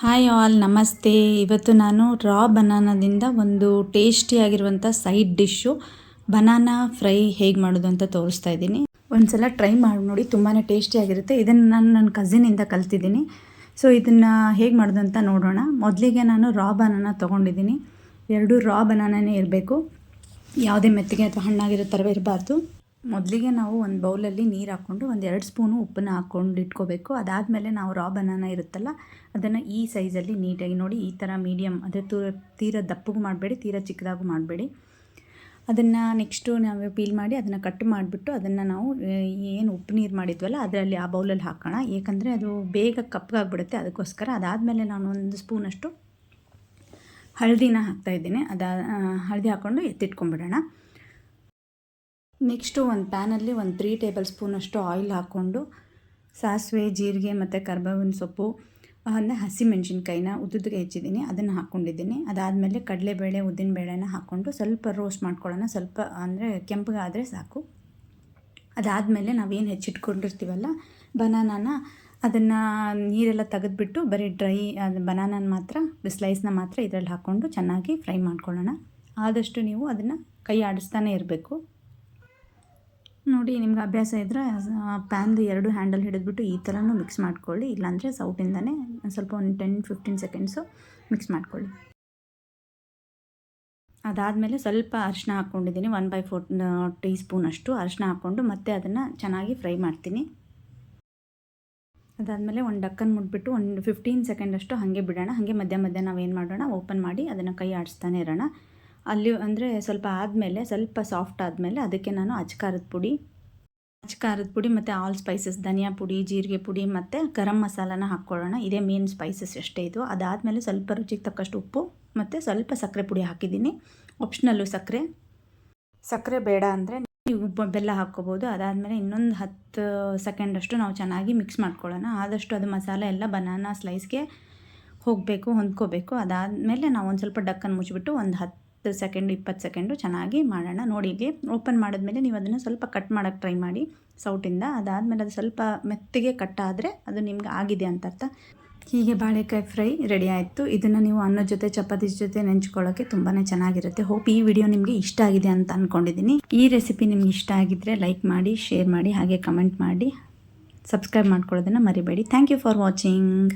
Hi all ನಮಸ್ತೆ. ಇವತ್ತು ನಾನು ರಾ ಬನಾನಾದಿಂದ ಒಂದು ಟೇಸ್ಟಿಯಾಗಿರುವಂಥ ಸೈಡ್ ಡಿಶ್ಶು ಬನಾನಾ ಫ್ರೈ ಹೇಗೆ ಮಾಡೋದು ಅಂತ ತೋರಿಸ್ತಾ ಇದ್ದೀನಿ. ಒಂದ್ಸಲ ಟ್ರೈ ಮಾಡಿ, ನೋಡಿ ತುಂಬಾ ಟೇಸ್ಟಿಯಾಗಿರುತ್ತೆ ಇದನ್ನು ನಾನು ನನ್ನ ಕಸಿನಿಂದ ಕಲ್ತಿದ್ದೀನಿ. ಸೊ ಇದನ್ನು ಹೇಗೆ ಮಾಡೋದು ಅಂತ ನೋಡೋಣ. ಮೊದಲಿಗೆ ನಾನು ರಾ ಬನಾನ ತೊಗೊಂಡಿದ್ದೀನಿ. ಎರಡು ರಾ ಬನಾನನೇ ಇರಬೇಕು. ಯಾವುದೇ ಮೆತ್ತಿಗೆ ಅಥವಾ ಹಣ್ಣಾಗಿರೋ ಥರವೇ ಇರಬಾರ್ದು. ಮೊದಲಿಗೆ ನಾವು ಒಂದು ಬೌಲಲ್ಲಿ ನೀರು ಹಾಕ್ಕೊಂಡು ಒಂದು ಎರಡು ಸ್ಪೂನು ಉಪ್ಪನ್ನ ಹಾಕ್ಕೊಂಡು ಇಟ್ಕೋಬೇಕು. ಅದಾದಮೇಲೆ ನಾವು ರಾ ಬನಾನ ಇರುತ್ತಲ್ಲ, ಅದನ್ನು ಈ ಸೈಜಲ್ಲಿ ನೀಟಾಗಿ ನೋಡಿ ಈ ಥರ ಮೀಡಿಯಮ್ ಅದೇ ತೂ, ತೀರ ದಪ್ಪಗೂ ಮಾಡಬೇಡಿ, ತೀರ ಚಿಕ್ಕದಾಗೂ ಮಾಡಬೇಡಿ. ಅದನ್ನು ನೆಕ್ಸ್ಟು ನಾವು ಪೀಲ್ ಮಾಡಿ ಅದನ್ನು ಕಟ್ ಮಾಡಿಬಿಟ್ಟು ಅದನ್ನು ನಾವು ಏನು ಉಪ್ಪು ನೀರು ಮಾಡಿದ್ವಲ್ಲ ಅದರಲ್ಲಿ ಆ ಬೌಲಲ್ಲಿ ಹಾಕೋಣ. ಏಕೆಂದರೆ ಅದು ಬೇಗ ಕಪ್ಪಗಾಗ್ಬಿಡುತ್ತೆ ಅದಕ್ಕೋಸ್ಕರ. ಅದಾದಮೇಲೆ ನಾನು ಒಂದು ಸ್ಪೂನಷ್ಟು ಹಳದಿನ ಹಾಕ್ತಾಯಿದ್ದೀನಿ ಅದ ಹಳದಿ ಹಾಕ್ಕೊಂಡು ಎತ್ತಿಟ್ಕೊಂಡ್ಬಿಡೋಣ. ನೆಕ್ಸ್ಟು ಒಂದು ಪ್ಯಾನಲ್ಲಿ ಒಂದು ತ್ರೀ ಟೇಬಲ್ ಸ್ಪೂನಷ್ಟು ಆಯಿಲ್ ಹಾಕ್ಕೊಂಡು ಸಾಸಿವೆ, ಜೀರಿಗೆ ಮತ್ತು ಕರ್ಬೇವಿನ ಸೊಪ್ಪು ಅಂದರೆ ಹಸಿಮೆಣ್ಸಿನ್ಕಾಯಿನ ಉದ್ದುದ್ದಿಗೆ ಹೆಚ್ಚಿದ್ದೀನಿ. ಅದನ್ನು ಹಾಕ್ಕೊಂಡಿದ್ದೀನಿ. ಅದಾದಮೇಲೆ ಕಡಲೆಬೇಳೆ, ಉದ್ದಿನಬೇಳೆನ ಹಾಕ್ಕೊಂಡು ಸ್ವಲ್ಪ ರೋಸ್ಟ್ ಮಾಡ್ಕೊಳ್ಳೋಣ. ಸ್ವಲ್ಪ ಅಂದರೆ ಕೆಂಪಗಾದರೆ ಸಾಕು. ಅದಾದಮೇಲೆ ನಾವೇನು ಹೆಚ್ಚಿಟ್ಕೊಂಡಿರ್ತೀವಲ್ಲ, ಬನಾನಾನ ಅದನ್ನು ನೀರೆಲ್ಲ ತೆಗೆದುಬಿಟ್ಟು ಬರೀ ಡ್ರೈ, ಅದು ಬನಾನನ ಮಾತ್ರ ಸ್ಲೈಸ್ನ ಮಾತ್ರ ಇದರಲ್ಲಿ ಹಾಕ್ಕೊಂಡು ಚೆನ್ನಾಗಿ ಫ್ರೈ ಮಾಡ್ಕೊಳ್ಳೋಣ. ಆದಷ್ಟು ನೀವು ಅದನ್ನು ಕೈ ಆಡಿಸ್ತಾನೆ ಇರಬೇಕು. ನೋಡಿ, ನಿಮ್ಗೆ ಅಭ್ಯಾಸ ಇದ್ದರೆ ಪ್ಯಾನ್ದು ಎರಡು ಹ್ಯಾಂಡಲ್ ಹಿಡಿದ್ಬಿಟ್ಟು ಈ ಥರನೂ ಮಿಕ್ಸ್ ಮಾಡ್ಕೊಳ್ಳಿ. ಇಲ್ಲಾಂದರೆ ಸೌಟಿಂದನೇ ಸ್ವಲ್ಪ ಒಂದು ಟೆನ್ ಫಿಫ್ಟೀನ್ ಸೆಕೆಂಡ್ಸು ಮಿಕ್ಸ್ ಮಾಡ್ಕೊಳ್ಳಿ. ಅದಾದಮೇಲೆ ಸ್ವಲ್ಪ ಅರಿಶಿನ ಹಾಕ್ಕೊಂಡಿದ್ದೀನಿ. ಒನ್ ಬೈ ಫೋರ್ ಟೀ ಸ್ಪೂನಷ್ಟು ಅರಿಶಿನ ಹಾಕ್ಕೊಂಡು ಮತ್ತೆ ಅದನ್ನು ಚೆನ್ನಾಗಿ ಫ್ರೈ ಮಾಡ್ತೀನಿ. ಅದಾದಮೇಲೆ ಒಂದು ಡಕ್ಕನ್ ಮುಟ್ಬಿಟ್ಟು ಒಂದು ಫಿಫ್ಟೀನ್ ಸೆಕೆಂಡಷ್ಟು ಹಾಗೆ ಬಿಡೋಣ. ಹಾಗೆ ಮಧ್ಯ ಮಧ್ಯ ನಾವು ಏನು ಮಾಡೋಣ? ಓಪನ್ ಮಾಡಿ ಅದನ್ನು ಕೈ ಆಡಿಸ್ತಾನೆ ಇರೋಣ. ಅಲ್ಲಿ ಅಂದರೆ ಸ್ವಲ್ಪ ಆದಮೇಲೆ, ಸ್ವಲ್ಪ ಸಾಫ್ಟ್ ಆದಮೇಲೆ ಅದಕ್ಕೆ ನಾನು ಅಚ್ಕಾರದ ಪುಡಿ ಅಚ್ಕಾರದ ಪುಡಿ ಮತ್ತು ಆಲ್ ಸ್ಪೈಸಸ್ ಧನಿಯಾ ಪುಡಿ, ಜೀರಿಗೆ ಪುಡಿ ಮತ್ತು ಗರಂ ಮಸಾಲಾನ ಹಾಕ್ಕೊಳ್ಳೋಣ. ಇದೇ ಮೇನ್ ಸ್ಪೈಸಸ್ ಎಷ್ಟೇ ಇದು. ಅದಾದಮೇಲೆ ಸ್ವಲ್ಪ ರುಚಿಗೆ ತಕ್ಕಷ್ಟು ಉಪ್ಪು ಮತ್ತು ಸ್ವಲ್ಪ ಸಕ್ಕರೆ ಪುಡಿ ಹಾಕಿದ್ದೀನಿ. ಆಪ್ಷನಲ್ಲು ಸಕ್ಕರೆ. ಸಕ್ಕರೆ ಬೇಡ ಅಂದರೆ ನೀವು ಬೆಲ್ಲ ಹಾಕ್ಕೋಬೋದು. ಅದಾದಮೇಲೆ ಇನ್ನೊಂದು ಹತ್ತು ಸೆಕೆಂಡಷ್ಟು ನಾವು ಚೆನ್ನಾಗಿ ಮಿಕ್ಸ್ ಮಾಡ್ಕೊಳ್ಳೋಣ. ಆದಷ್ಟು ಅದು ಮಸಾಲೆ ಎಲ್ಲ ಬನಾನಾ ಸ್ಲೈಸ್ಗೆ ಹೋಗಬೇಕು, ಹೊಂದ್ಕೋಬೇಕು. ಅದಾದಮೇಲೆ ನಾವು ಒಂದು ಸ್ವಲ್ಪ ಡಕ್ಕನ್ನು ಮುಚ್ಚಿಬಿಟ್ಟು ಒಂದು ಹತ್ತು ಹತ್ತು ಸೆಕೆಂಡು, ಇಪ್ಪತ್ತು ಸೆಕೆಂಡು ಚೆನ್ನಾಗಿ ಮಾಡೋಣ. ನೋಡಿ ಇಲ್ಲಿ ಓಪನ್ ಮಾಡಿದ್ಮೇಲೆ ನೀವು ಅದನ್ನು ಸ್ವಲ್ಪ ಕಟ್ ಮಾಡೋಕ್ಕೆ ಟ್ರೈ ಮಾಡಿ ಸೌಟಿಂದ. ಅದಾದಮೇಲೆ ಅದು ಸ್ವಲ್ಪ ಮೆತ್ತಿಗೆ ಕಟ್ ಆದರೆ ಅದು ನಿಮ್ಗೆ ಆಗಿದೆ ಅಂತ ಅರ್ಥ. ಹೀಗೆ ಬಾಳೆಕಾಯಿ ಫ್ರೈ ರೆಡಿ ಆಯಿತು. ಇದನ್ನು ನೀವು ಅನ್ನದ ಜೊತೆ, ಚಪಾತಿ ಜೊತೆ ನೆಂಚ್ಕೊಳ್ಳೋಕ್ಕೆ ತುಂಬಾ ಚೆನ್ನಾಗಿರುತ್ತೆ. ಹೋಪ್ ಈ ವಿಡಿಯೋ ನಿಮಗೆ ಇಷ್ಟ ಆಗಿದೆ ಅಂತ ಅಂದ್ಕೊಂಡಿದ್ದೀನಿ ಈ ರೆಸಿಪಿ ನಿಮ್ಗೆ ಇಷ್ಟ ಆಗಿದ್ದರೆ ಲೈಕ್ ಮಾಡಿ, ಶೇರ್ ಮಾಡಿ, ಹಾಗೆ ಕಮೆಂಟ್ ಮಾಡಿ. ಸಬ್ಸ್ಕ್ರೈಬ್ ಮಾಡ್ಕೊಳ್ಳೋದನ್ನು ಮರಿಬೇಡಿ. Thank you for watching.